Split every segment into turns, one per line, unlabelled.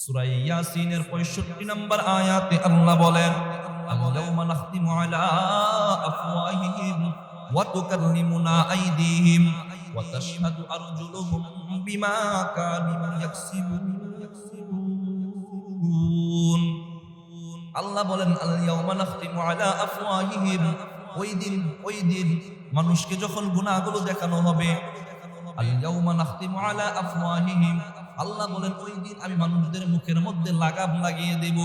সূরা ইয়াসিনের 65 নম্বর আয়াতে আল্লাহ বলেন আল-ইয়াওমা নাখতিমু আলা আফওয়াহিহিম ওয়া তুকাল্লিমুনা আইদিহিম ওয়া তাশহাদু আরজুলুহুম বিমা কানু ইয়াকসিবুন। আল্লাহ বলেন আল-ইয়াওমা নাখতিমু আলা আফওয়াহিহিম। ওই দিন ওই দিন মানুষকে যখন গুনাহগুলো দেখানো হবে আল-ইয়াওমা নাখতিমু আলা আফওয়াহিহিম। আল্লাহ বলেন, ওই দিন আমি মানুষদের মুখের মধ্যে লাগাম লাগিয়ে দেব।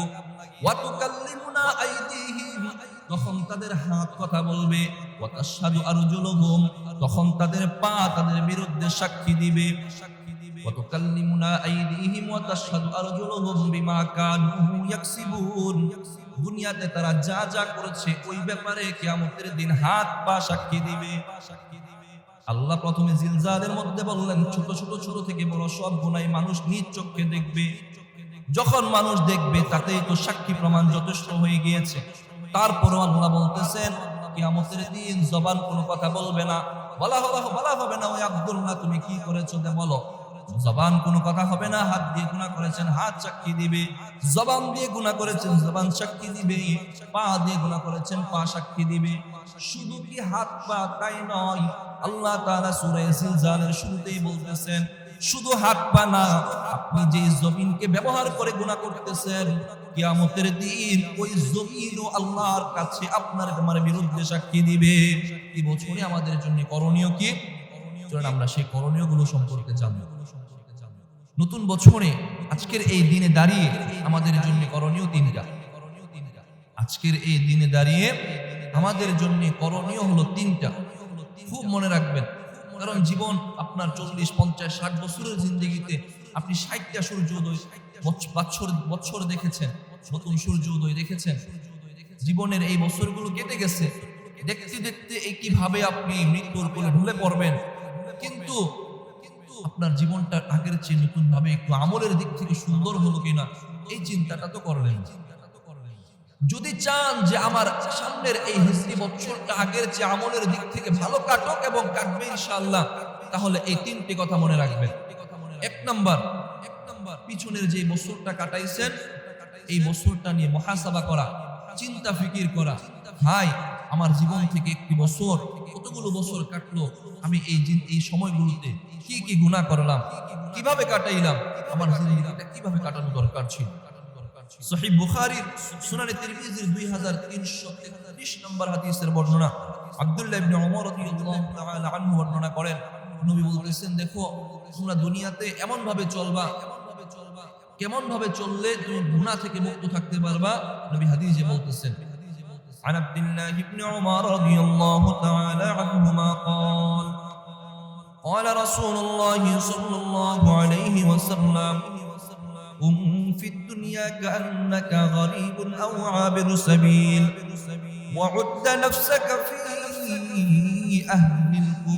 তখন তাদের হাত কথা বলবে। ওয়া তাশহাদু আরজুলুহুম। তখন তাদের পা তাদের বিরুদ্ধে সাক্ষী দিবে। দুনিয়াতে তারা যা যা করেছে, ওই ব্যাপারে কিয়ামতের দিন হাত পা সাক্ষী দিবে। আল্লাহ প্রথমে জিলজালের মধ্যে বললেন, ছোট ছোট ছোট থেকে বড় সব গুনাই মানুষ নিজ চোখকে দেখবে। যখন মানুষ দেখবে, তাতেই তো সাক্ষী প্রমাণ যথেষ্ট হয়ে গিয়েছে। তারপরও আল্লাহ বলতেছেন, কিয়ামতের দিন জবান কোনো কথা বলবে না। বলা হবে বলা হবে না, ওই আব্দুল্লাহ, তুমি কি করেছ বলো। জবান কোনো কথা হবে না, হাত দিয়ে গুনাহ করেছেন, হাত সাক্ষী দিবে। জবান দিয়ে গুনাহ করেছেন, জবান সাক্ষী দিবে। পা দিয়ে গুনাহ করেছেন, পা সাক্ষী দিবে। শুধু কি হাত পা তাই নয়, আল্লাহ তাআলা সূরা জিলজালের শুরুতেই বলতেছেন, শুধু হাত পা না, আপনি যে জমিনকে ব্যবহার করে গুনাহ করতেছেন, কিয়ামতের দিন ওই জমিনও আল্লাহর কাছে আপনার তোমার বিরুদ্ধে সাক্ষী দিবে। এই বছরে আমাদের জন্য করণীয় কি? আমরা সেই করণীয়গুলো সম্পর্কে জানব নতুন বছরে আজকের এই দিনে দাঁড়িয়ে আমাদের জন্য করণীয় তিনটা। আজকের এই দিনে দাঁড়িয়ে আমাদের জন্য করণীয় হলো তিনটা। খুব মনে রাখবেন, কারণ জীবন আপনার চল্লিশ, পঞ্চাশ, ষাট বছরের জিন্দগিতে আপনি ষাটটা সূর্যোদয় বছ- বছর বছর দেখেছেন, নতুন সূর্যোদয় দেখেছেন। জীবনের এই বছরগুলো কেটে গেছে। দেখতে দেখতে এই কীভাবে আপনি মৃত্যুর কোলে ঢলে পড়বেন। কিন্তু আপনার জীবনটা আগের চেয়ে নতুন ভাবে একটু আমলের দিক থেকে সুন্দর হলো কিনা, এই চিন্তাটা তো করলেন। যদি চান যে আমার সামনের এই হিস্ট্রি বছরটা আগের চেয়ে আমলের দিক থেকে ভালো কাটুক এবং কাটবে ইনশাআল্লাহ, তাহলে এই তিনটি কথা মনে রাখবেন এক নাম্বার এক নাম্বার পিছনের যে বছরটা কাটাইছেন, এই বছরটা নিয়ে মহাসাবা করা, চিন্তা ফিকির করা হাই আমার জীবন থেকে একটি বছর, কতগুলো বছর কাটলো আমি এই এই সময়গুলোতে? কি কি গুনাহ করলাম? কীভাবে কাটাইলাম? আমার জিন্দগিটা কীভাবে কাটানো দরকার ছিল? সহিহ বুখারীর সুনানে তিরমিজির 2333 নম্বর হাদিসের বর্ণনা। আব্দুল্লাহ ইবনে ওমর রাদিয়াল্লাহু তাআলা আনহু বর্ণনা করেন। নবী বলতেছেন, দেখো, তোমরা দুনিয়াতে এমন ভাবে চলবা কেমন ভাবে চললে তুমি গুনাহ থেকে মুক্ত থাকতে পারবা? নবী হাদিসে বলতেছেন। عن عبد الله بن عمر رضي الله تعالى عنهما قال قال رسول الله صلى الله عليه وسلم قم في الدنيا كأنك غريب أو عابر سبيل وعد نفسك في أهل القبور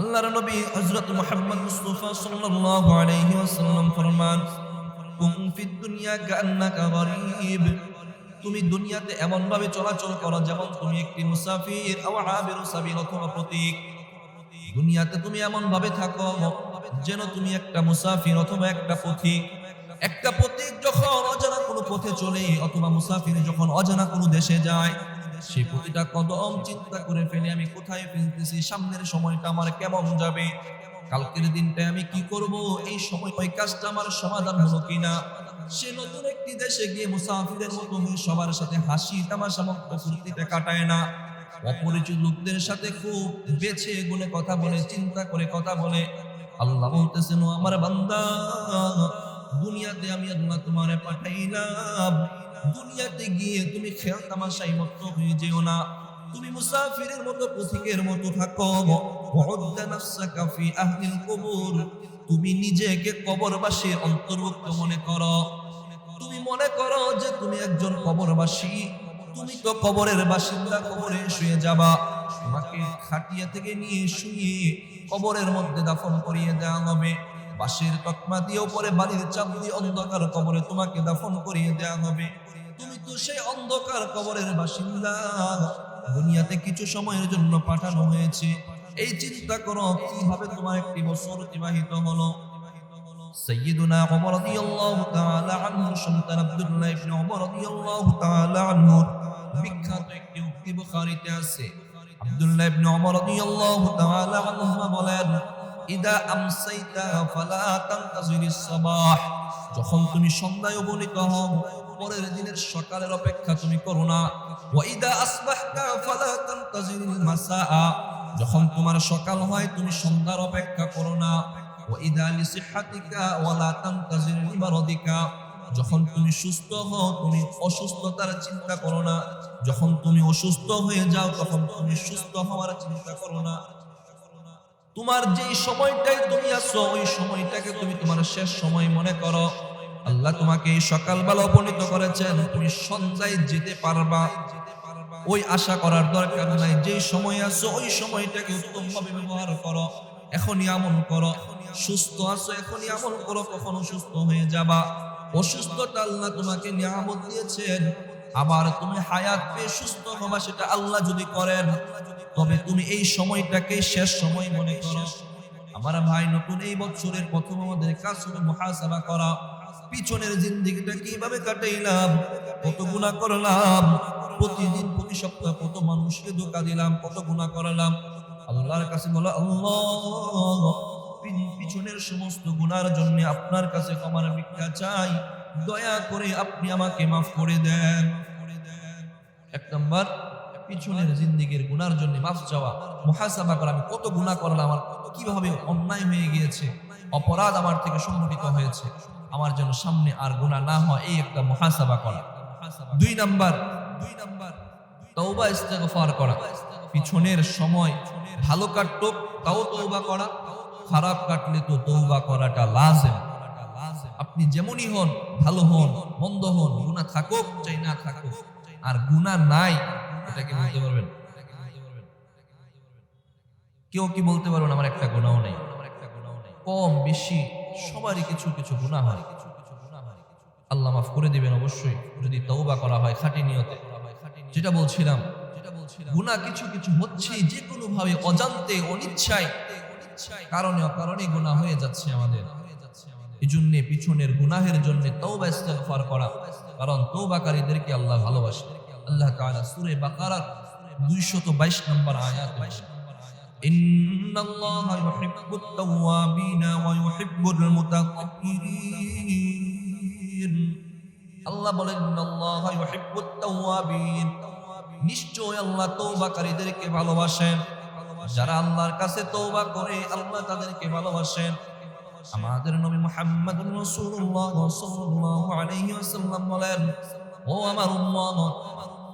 আল্লাহর নবী হযরত মুহাম্মদ মুস্তাফা সাল্লাল্লাহু আলাইহি ওয়াসাল্লাম ফরমান কুম তুমি দুনিয়াতে এমন ভাবে চলাচল করো যেমন তুমি একটি মুসাফির অথবা প্রতীক। দুনিয়াতে তুমি এমন ভাবে থাকো যেন তুমি একটা মুসাফির অথবা একটা পথিক একটা পথিক যখন অজানা কোনো পথে চলে অথবা মুসাফির যখন অজানা কোনো দেশে যায়, সেই প্রতিটা কদম চিন্তা করে ফেলে, আমি কোথায় ফেলতেছি? সামনের সময়টা আমার কেমন যাবে? কালকের দিনটা আমি কি করব? এই সময় ওই কাজটা আমার সমাধান হলো কিনা? সে নতুন একটি দেশে গিয়ে মুসাফিরের মতো সবার সাথে হাসি, তামাশা মতো ফুর্তিতে কাটায় না। অপরিচিত লোকদের সাথে খুব বেছে গুনে কথা বলে, চিন্তা করে কথা বলে। আল্লাহ বলতেছেন আমার বান্দা, দুনিয়াতে আমি আল্লাহ তোমারে পাঠাইলাম। দুনিয়াতে গিয়ে তুমি খেয়াল তামাশাই মতো হয়ে যেও না। তুমি মুসাফিরের মতো পথিকের মতো থাকো। তুমি নিজেকে কবরবাসীর অন্তর্ভুক্ত মনে করো। তুমি মনে করো যে তুমি একজন কবরবাসী। তুমি তো কবরের বাসিন্দা, কবরে শুয়ে যাবা। তোমাকে খাটিয়া থেকে নিয়ে শুয়ে কবরের মধ্যে দাফন করিয়ে দেওয়া হবে। বাঁশের তকমা দিয়ে উপরে বালির চাপ দিয়ে অন্ধকার কবরে তোমাকে দাফন করিয়ে দেওয়া হবে। তুমি তো সেই অন্ধকার কবরের বাসিন্দা। দুনিয়াতে কিছু সময়ের জন্য পাঠানো হয়েছে। এই চিন্তা করো, কীভাবে তোমার একটি বছর অতিবাহিত হলো? ইবনে ওমর রাদিয়াল্লাহু তাআলা আনহু, বিখ্যাত একটি উক্তি বুখারীতে আছে। আব্দুল্লাহ ইবনে ওমর রাদিয়াল্লাহু তাআলা আনহু বলেন, ইদা আমসাইতা ফালা সাবাহ যখন তুমি সন্ধ্যায় উপনীত হও, পরের দিনের সকালের অপেক্ষা তুমি করো না। ওয়া ইদা আসবাহতা ফালা মাসাআ যখন তোমার সকাল হয়, তুমি সন্ধ্যার অপেক্ষা করো না। যখন তুমি সুস্থ হও, তুমি অসুস্থতার চিন্তা করো না। যখন তুমি অসুস্থ হয়ে যাও, তখন তুমি সুস্থ হওয়ার চিন্তা করো না। তোমার যেই সময়টাই তুমি আছো, ওই সময়টাকে তুমি তোমার শেষ সময় মনে করো। আল্লাহ তোমাকে এই সকালবেলা উপনীত করেছেন, তুমি সন্ধ্যায় যেতে পারবা। ওই আশা করার দরকার নাই। যে সময় আছো, ওই সময়টাকে উত্তম ভাবে ব্যবহার করো। এখনই আমল করো। সুস্থ আছো, এখনই আমল করো, কখনো সুস্থ হয়ে যাবা। অসুস্থতা আল্লাহ তোমাকে নিয়ামত দিয়েছেন। আবার তুমি হায়াত পেয়ে সুস্থ হবা, সেটা আল্লাহ যদি করেন, তবে তুমি এই সময়টাকে শেষ সময় মনে করো। আমার ভাই, নতুন এই বছরের প্রথম আমাদের কাজ হলো মুহাসাবা করা। পিছনের জিন্দিগিটা কীভাবে কাটাইলাম কত গুণা করলাম প্রতিদিন প্রতি সপ্তাহ কত মানুষকে ধোকা দিলাম, কত গুণা করালাম। আল্লাহর কাছে বলো, আল্লাহ পিছনের সমস্ত গুনার জন্য আপনার কাছে ক্ষমার ভিক্ষা চাই। দয়া করে আপনি আমাকে মাফ করে দেন। এক নম্বর, পিছনের জিন্দিগির গুনার জন্য মাফ চাওয়া। মুহাসাবা করা, আমি কত গুনাহ করলাম, আমার কীভাবে অন্যায় হয়ে গিয়েছে, অপরাধ আমার থেকে সংঘটিত হয়েছে। আমার যেন সামনে আর গুনাহ না হয়, এই একটা মুহাসাবা করা। দুই নাম্বার তওবা ইস্তেগফার করা। পিছনের সময় ভালো কাটতো তাও তওবা করা। খারাপ কাটলে তো তওবা করাটা লাজেম। আপনি যেমনই হন, ভালো হন, মন্দ হন, গুনাহ থাকুক চাই না থাকুক, আর গুনাহ নাই, এটাকে বলতে পারবেন? কেউ কি বলতে পারবেন? আমার একটা গুনাহ নেই। কম, বেশি, সবারই কিছু কিছু গুনাহ হয়। আল্লাহ মাফ করে দিবেন অবশ্যই, যদি তওবা করা হয় খাঁটি নিয়তে। যেটা বলছিলাম যেটা বলছিলাম গুনাহ কিছু কিছু হচ্ছে যে কোনো ভাবে অজান্তে অনিচ্ছায় কারণে অকারণে গুনাহ হয়ে যাচ্ছে আমাদের এই জন্য পিছনের গুনাহের জন্য তওবা ইস্তেগফার করা কারণ তওবাকারীদেরকে আল্লাহ ভালোবাসে আল্লাহ তাআলা সূরা বাকারার 222 নম্বর আয়াত إن الله يحب التوابين ويحب المتطهرين আল্লাহ বলেন নিশ্চয় আল্লাহ তওবাকারীদেরকে ভালোবাসেন। যারা আল্লাহর কাছে তওবা করে, আল্লাহ তাদেরকে ভালোবাসেন। আমাদের নবী মুহাম্মদুর রাসূলুল্লাহ সাল্লাল্লাহু আলাইহি ওয়াসাল্লাম বলেন, ও আমার উম্মত,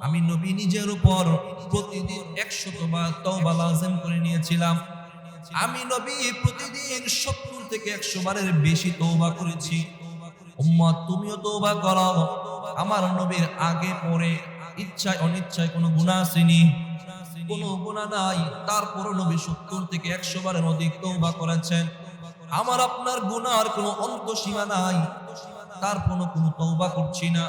আমি নবী নিজের উপর প্রতিদিন 100 বার তওবা লাজিম করে নিয়েছিলাম। আমি নবী প্রতিদিন 70 থেকে 100 বারের বেশি তওবা করেছি। উম্মত, তুমিও তওবা করো। আমার নবীর আগে পরে ইচ্ছায় অনিচ্ছায় কোনো গুনাহ আসেনি। কোনো গুনাহ নাই। তারপরও নবী 70 থেকে 100 বারের অধিক তওবা করেছেন। আমার আপনার গুনার কোনো অন্ত সীমা নাই। তারপরও কোনো তওবা করছি না।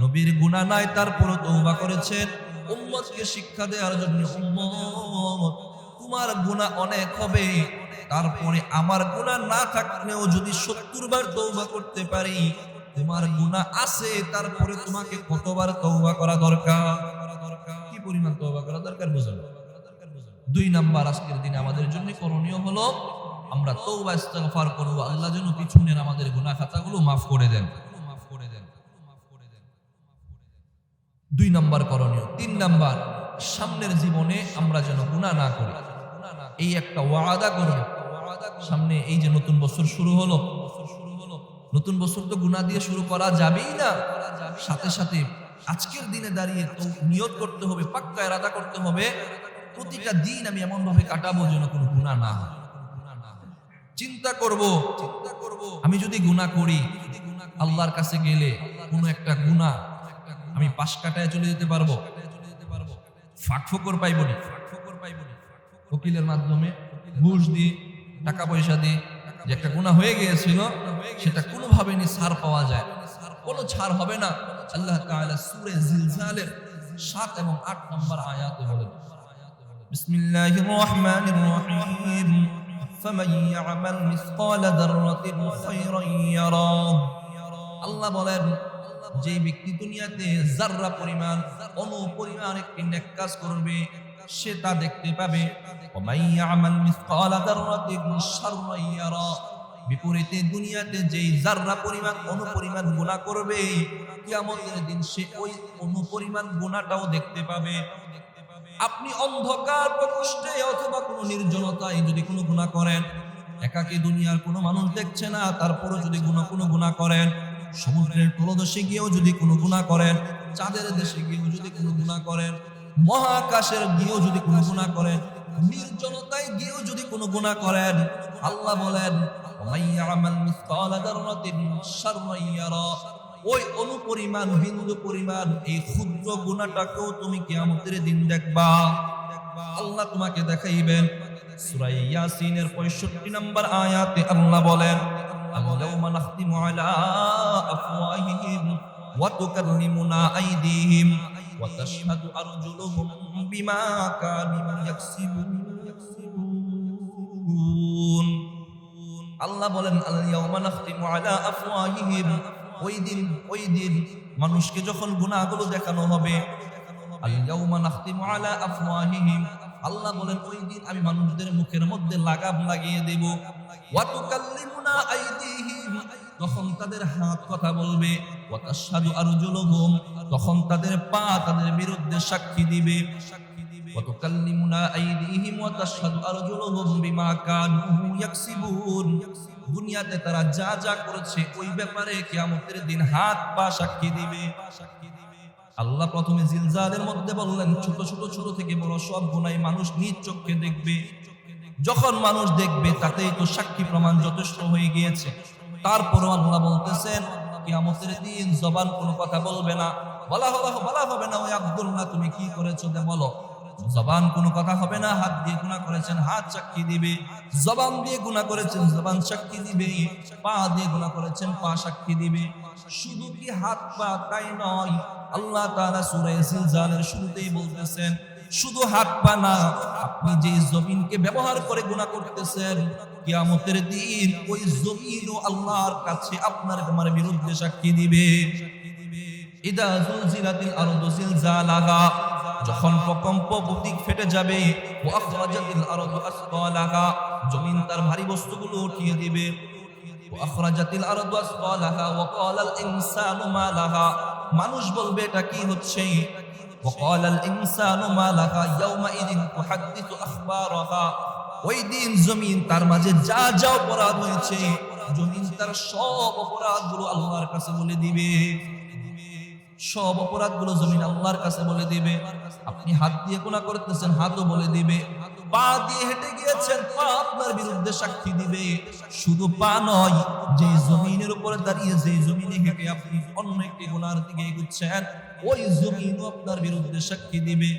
নবীর গুনাহ নাই, তারপরও তওবা করেছেন। উম্মতকে শিক্ষা দেওয়ার জন্য, উম্মত, তোমার গুনাহ অনেক হবে। তারপরে আমার গুনাহ না থাকলেও যদি সত্তর বার তৌবা করতে পারি, তোমার গুনাহ আছে, তারপরে তোমাকে কতবার তৌবা করা দরকার? কি পরিমাণ তৌবা করা দরকার বুঝুন দুই নাম্বার আজকের দিনে আমাদের জন্য করণীয় হলো, আমরা তৌবা ইস্তেগফার করব, আল্লাহ যেন পিছনের আমাদের গুনাহ খাতাগুলো মাফ করে দেন মাফ করে দেন। দুই নাম্বার করণীয়। তিন নাম্বার, সামনের জীবনে আমরা যেন গুনাহ না করি। এই একটা ওয়াদা করব। সামনে এই যে নতুন বছর শুরু হলো, নতুন বছর তো গুনাহ দিয়ে শুরু করা যাবেই না। সাথে সাথে আজকের দিনে দাঁড়িয়ে তো নিয়ত করতে হবে, পাক্কা এরাদা করতে হবে। প্রতিটা দিন আমি এমন ভাবে কাটাবো যেন কোনো গুনাহ না হয়। চিন্তা করব চিন্তা করব আমি যদি গুনাহ করি, আল্লাহর কাছে গেলে কোনো একটা গুনাহ আমি পাশ কাটায় চলে যেতে পারব। ফাঁক ফোকর পাইব নি। উকিলের মাধ্যমে ঘুষ দিয়ে টাকা পয়সা দিয়ে যে একটা গুণা হয়ে গিয়েছিল সেটা কোনোভাবে নি ছাড় পাওয়া যায় কোনো ছাড় হবে না আল্লাহ তাআলা সূরা জিলজালের 7 এবং 8 নম্বর আয়াতে বলেন বিসমিল্লাহির রহমানির রহিম فمن يعمل مثقال ذرة خيرا يره আল্লাহ বলেন যে ব্যক্তি দুনিয়াতে জাররা পরিমাণ অনু পরিমাণ একটি নেক কাজ করবে সে তা দেখতে পাবে। বিপরীতে দুনিয়াতে যেই জাররা পরিমাণ অনুপরিমাণ গুণা করবে, কিয়ামতের দিন সে ওই অনুপরিমাণ গুণাটাও দেখতে পাবে। আপনি অন্ধকার প্রকোষ্ঠে অথবা কোনো নির্জনতায় যদি কোনো গুণা করেন, একাকে দুনিয়ার কোনো মানুষ দেখছে না, তারপরও যদি গুণা কোনো গুণা করেন, সমুদ্রের তলদেশে গিয়েও যদি কোনো গুণা করেন, চাঁদের দেশে গিয়েও যদি কোনো গুণা করেন মহাকাশের গিয়েও যদি কোনো গুনাহ করেন নির্জনতায় গিয়েও যদি কোনো গুনাহ করেন আল্লাহ বলেন وَمَن يَعْمَلْ مِثْقَالَ ذَرَّةٍ شَرًّا يَرَهُ ওই অনুপরিমাণ বিন্দু পরিমাণ এই ক্ষুদ্র গুণাটাকেও তুমি কিয়ামতের দিন দেখবা আল্লাহ তোমাকে দেখাইবেন সূরা ইয়াসিনের 65 নম্বর আয়াতে আল্লাহ বলেন اليوم نختم على أفواههم وتكلمنا أيديهم وتشهد أرجلهم بما كانوا يكسبون আল্লাহ বলেন আল ইয়াউমা নাখতিমু আলা আফওয়াহিহিম ওই দিন ওই দিন মানুষকে যখন গুনাহগুলো দেখানো হবে আল ইয়াউমা নাখতিমু আলা আফওয়াহিহিম আল্লাহ বলেন ওই দিন আমি মানুষদের মুখের মধ্যে লাগাম লাগিয়ে দেব ওয়া তুকাল্লিমুনা আইদিহিম তখন তাদের হাত কথা বলবে সাধু আর জলগম তখন তাদের পা তাদের বিরুদ্ধে সাক্ষী দিবে। দুনিয়াতে তারা যা যা করেছে, ওই ব্যাপারে কেয়ামতের দিন হাত পা সাক্ষী দিবে। আল্লাহ প্রথমে জিলজাদের মধ্যে বললেন, ছোট ছোট ছোট থেকে বড় সব গুনাই মানুষ নিজ চোখে দেখবে। যখন মানুষ দেখবে, তাতেই তো সাক্ষী প্রমাণ যথেষ্ট হয়ে গিয়েছে। তারপরও আল্লাহ বলতেছেন, কিয়ামতের দিন জবান কোনো কথা বলবে না। বলা হবে বলা হবে না, ওই আব্দুল্লাহ তুমি কি করেছ দে বলো। জবান কোনো কথা হবে না, হাত দিয়ে গুণা করেছেন, হাত সাক্ষী দিবে। জবান দিয়ে গুণা করেছেন, জবান সাক্ষী দিবে। পা দিয়ে গুণা করেছেন, পা সাক্ষী দিবে। শুধু কি হাত পা, তাই নয়, আল্লাহ তাআলা সূরা জিলজালের শুরুতেই বলতেছেন শুধু হাত পা না, আপনি যে জমিনকে ব্যবহার করে গুণা করতেছেন, কিয়ামতের দিন ওই জমিনও আল্লাহর কাছে আপনার তোমার বিরুদ্ধে সাক্ষী দিবে। ইদা জুলজিলাতিল আরদু জিলজালাহা, যখন প্রকম্প প্রতীক ফেটে যাবে ও আখরাজাতিল আরদু আসকালাহা জমিন তার ভারী বস্তুগুলো উঠিয়ে দিবে। ও আখরাজাতিল আরদু আসকালাহা ওয়া ক্বালাল ইনসানু মা লাহা মানুষ বলবে এটা কি হচ্ছে? وقال الإنسان ما لها يومئذ تحدث أخبارها ওই দিন জমিন তার মাঝে যা যা অপরাধ হয়েছে জমিন তার সব অপরাধগুলো আল্লাহর কাছে বলে দিবে সব অপরাধগুলো জমিন আল্লাহর কাছে বলে দিবে। আপনি হাত দিয়ে গুনাহ করতেছেন, হাতও বলে দিবে। পা দিয়ে হেঁটে গিয়েছেন, পা আপনার বিরুদ্ধে সাক্ষী দিবে। শুধু পা নয় যে জমিনের উপরে দাঁড়িয়ে যে জমিনে হেঁটে আপনি অন্য একটি গুনার দিকে এগুচ্ছেন, ওই জমিনও আপনার বিরুদ্ধে সাক্ষী দিবে।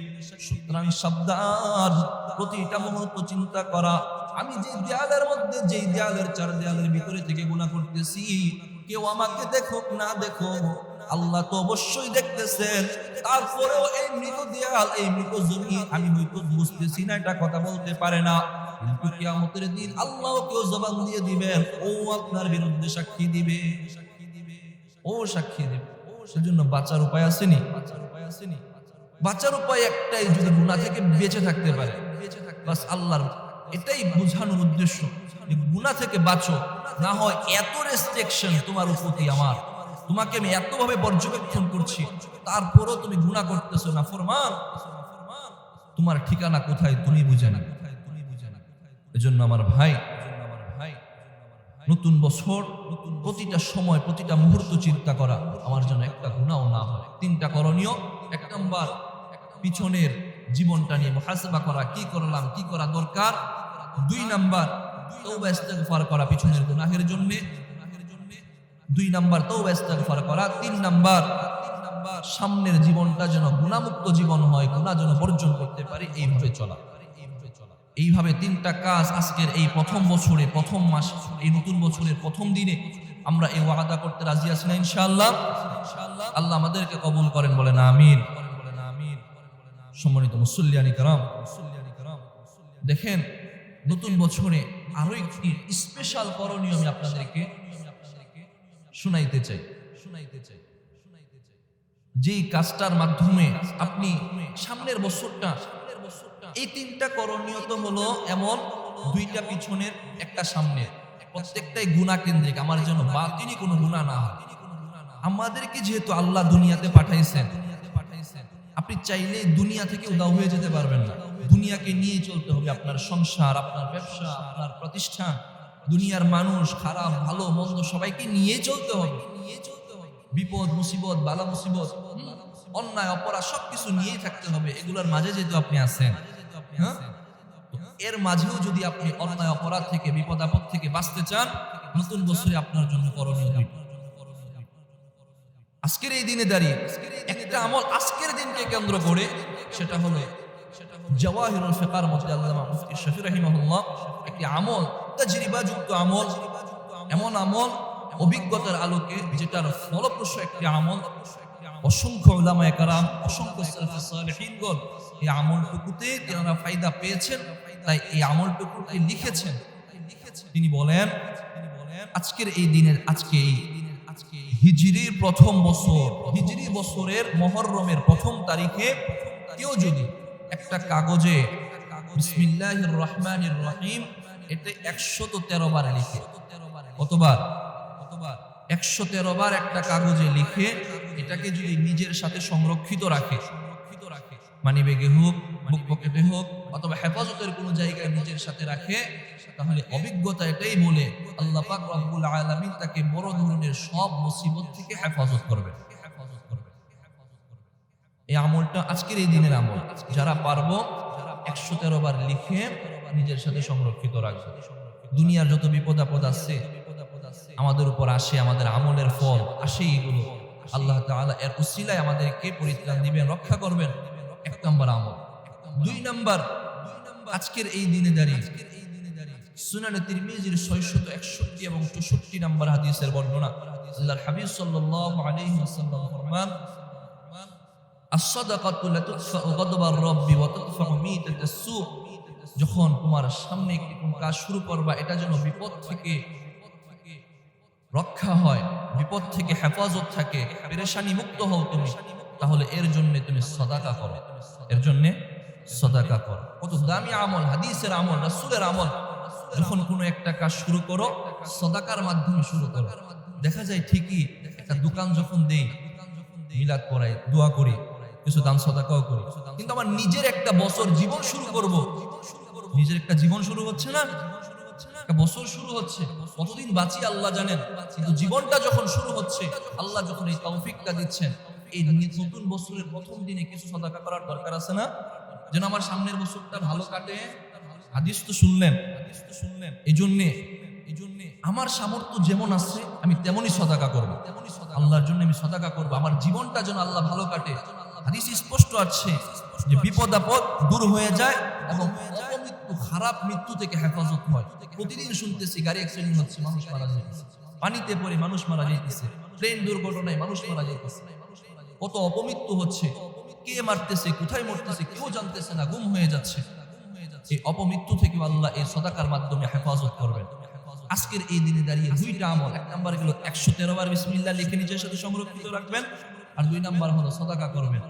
সুতরাং সাবধান, প্রতিটা মুহূর্ত চিন্তা করা। আমি যে দেয়ালের মধ্যে, যেই দেয়ালের চার দেয়ালের ভিতরে থেকে গুনাহ করতেছি কেউ আমাকে দেখুক, না দেখুক, আল্লাহ তো অবশ্যই দেখতেছেন। তারপরেও এই মৃত দেয়াল, এই মৃত জমি আমি হয়তো বুঝতেছি না, এটা কথা বলতে পারে না। কিন্তু কিয়ামতের দিন আল্লাহ কেউ জবান দিয়ে দিবেন, ও আপনার বিরুদ্ধে সাক্ষী দিবে। ও সাক্ষী দিবে। সেজন্য বাঁচার উপায় আসেনি? বাঁচার উপায় আসেনি বাঁচার উপায় একটাই, যদি গুনাহ থেকে বেঁচে থাকতে পারে। বাস আল্লাহর এটাই বোঝানোর উদ্দেশ্য গুনাহ থেকে বাঁচো, না হয় এত রেস্ট্রিকশন তোমার প্রতি আমার। তোমাকে আমি এতভাবে পর্যবেক্ষণ করছি, তারপরও তুমি গুনাহ করতেছো না। ফরমান, তোমার ঠিকানা কোথায় তুমি বুঝে না এজন্য আমার ভাই, নতুন বছর, প্রতিটা সময়, প্রতিটা মুহূর্ত চিন্তা করা আমার জন্য একটা গুণাও না হয়। তিনটা করণীয়। এক নম্বর, পিছনের জীবনটা নিয়ে মহাসেবা করা, কি করলাম, কি করা দরকার? দুই নাম্বার তৌবা ইস্তেগফার করা পিছনের গুনাহের জন্য? দুই নাম্বার তৌবা ইস্তেগফার করা, তিন নাম্বার সামনের জীবনটা যেন গুণামুক্ত জীবন হয়, গুণা যেন বর্জন করতে পারি, এইভাবে চলা। এইভাবে তিনটা কাজ আজকের এই প্রথম বছরে, প্রথম মাস, এই নতুন বছরের প্রথম দিনে আমরা এই ওয়াদা করতে রাজি আছি না, ইনশাআল্লাহ? আল্লাহ আমাদেরকে কবুল করেন, বলেন আমিন। সম্মানিত মুসল্লিয়ানি কারাম দেখেন নতুন বছরে আরও একটি স্পেশাল করণীয় আমি আপনাদেরকে শুনাইতে চাই। শুনাইতে চাই। যেই কাজটার মাধ্যমে আপনি সামনের বছরটা, এই তিনটা করণীয় তো হলো এমন দুইটা পিছনের, একটা সামনে প্রত্যেকটাই গুণা কেন্দ্রিক আমার যেন বাতিনি কোনো গুণা না হয়। আমাদেরকে যেহেতু আল্লাহ দুনিয়াতে পাঠাইছেন, আপনি চাইলে দুনিয়া থেকে উদাও হয়ে যেতে পারবেন না। দুনিয়াকে নিয়ে চলতে হবে। আপনার সংসার, আপনার ব্যবসা, আপনার প্রতিষ্ঠান দুনিয়ার মানুষ, খারাপ, ভালো, মন্দ, সবাইকে নিয়ে চলতে হবে। নিয়ে চলতে হবে বিপদ, মুসিবত, বালা মুসিবত, অন্যায়, অপরাধ সবকিছু নিয়েই থাকতে হবে। এগুলোর মাঝে যেহেতু আপনি আছেন হ্যাঁ? এর মাঝেও যদি আপনি অন্যায়, অপরাধ থেকে, বিপদ, আপদ থেকে বাঁচতে চান, নতুন বছরে আপনার জন্য করণীয় দুইটা আজকের এই দিনে দাঁড়িয়ে একটা আমল আজকের দিনকে কেন্দ্র করে, সেটা হলো জওয়াহিরুল ফিকার মধ্যে আল্লামা মুফতি শফি রাহিমাহুল্লাহ, একটি আমল, তাজরিবাযুক্ত আমল, এমন আমল, অভিজ্ঞতার আলোকে যেটার ফলপ্রসূ একটি আমল। অসংখ্য উলামায়ে কেরাম অসংখ্য সালেহিনগণ এই আমলটুকুতে তেনারা ফায়দা পেয়েছেন, তাই এই আমলটুকুকে লিখেছেন। তিনি বলেন, আজকের এই দিনের, আজকে এই হিজরির প্রথম বছর, হিজরি বছরের মহররমের প্রথম তারিখে কেউ যদি একটা কাগজে বিসমিল্লাহির রহমানির রহিম এটা একশত তেরো বার লিখে। কতবার? কতবার? একশো তেরো বার একটা কাগজে লিখে এটাকে যদি নিজের সাথে সংরক্ষিত রাখে সংরক্ষিত রাখে মানি ব্যাগে হোক, বুক পকেটে হোক, অথবা হেফাজতের কোনো জায়গায় নিজের সাথে রাখে, তাহলে অভিজ্ঞতা এটাই বলে আল্লাহ পাক রব্বুল তাকে বড় ধরনের সব মুসিবত থেকে হেফাজত করবে হেফাজত করবে এই আমলটা আজকের এই দিনের আমল। যারা পারব, একশো তেরো বার লিখে নিজের সাথে সংরক্ষিত রাখবে। দুনিয়ার যত বিপদ আপদ আছে, আমাদের উপর আসে, আমাদের আমলের ফল আসে এগুলো আল্লাহ তাআলা এর উসিলায় আমাদেরকে পরিত্রাণ দিবেন, রক্ষা করবেন। এক নম্বর আমল। দুই নম্বর, আজকের এই দিনে দাঁড়িয়ে সুনানে তিরমিজির 661 এবং 64 নম্বর হাদিসের বর্ণনা। আল্লাহর হাবিব সাল্লাল্লাহু আলাইহি ওয়াসাল্লাম ফরমান যখন তোমার সামনে কাজ শুরু করবা, এটা যেন বিপদ থেকে রক্ষা হয়, বিপদ থেকে হেফাজত থাকে, পেরেশানি মুক্ত হও তুমি, তাহলে এর জন্য তুমি সদাকা করো। এর জন্য সদাকা করো। কত দামি আমল, হাদিসের আমল, রাসূলের আমল। যখন কোনো একটা কাজ শুরু করো, সদাকার মাধ্যমে শুরু করো। দেখা যায় ঠিকই একটা দোকান যখন দেই, মিলাদ পড়াই দোয়া করি। কিছু দান সদাকাও করি। কিন্তু আমার নিজের একটা বছর জীবন শুরু করব। নিজের একটা জীবন শুরু হচ্ছে না? একটা বছর শুরু হচ্ছে। কতদিন বাঁচি আল্লাহ জানেন? কিন্তু জীবনটা যখন শুরু হচ্ছে, আল্লাহ যখন এই তৌফিকটা দিচ্ছেন, এই নতুন বছরের প্রথম দিনে কিছু সদাকা করার দরকার আছে না? যেন আমার সামনের বছরটা ভালো কাটে। হাদিস তো শুনলেন। হাদিস তো শুনলেন এই জন্যে এই জন্যে আমার সামর্থ্য যেমন আছে, আমি তেমনই সদাকা করব। তেমনই আল্লাহর জন্য আমি সদাকা করব। আমার জীবনটা যেন আল্লাহ ভালো কাটে। হাদিস স্পষ্ট আছে যে বিপদ আপদ দূর হয়ে যায় এবং অপমৃত্যু, খারাপ মৃত্যু থেকে হেফাজত হয়। প্রতিদিন শুনতেছি গাড়ি অ্যাক্সিডেন্ট হচ্ছে, মানুষ মারা যাইতেছে। পানিতে পড়ে মানুষ মারা যাইতেছে। ট্রেন দুর্ঘটনায় মানুষ মারা যাইতেছে। কত অপমৃত্যু হচ্ছে। কে মারতেছে, কোথায় মরতেছে, কেউ জানতেছে না, গুম হয়ে যাচ্ছে। এই অপমৃত্যু থেকে আল্লাহ এই সদাকার মাধ্যমে হেফাজত করবেন। আজকের এই দিনে দাঁড়িয়ে দুইটা আমল। এক নাম্বার গেল একশো তেরো বার বিসমিল্লাহ লিখে নিজের সাথে সংরক্ষিত রাখবেন। আর দুই নাম্বার হলো সদাকা করবেন।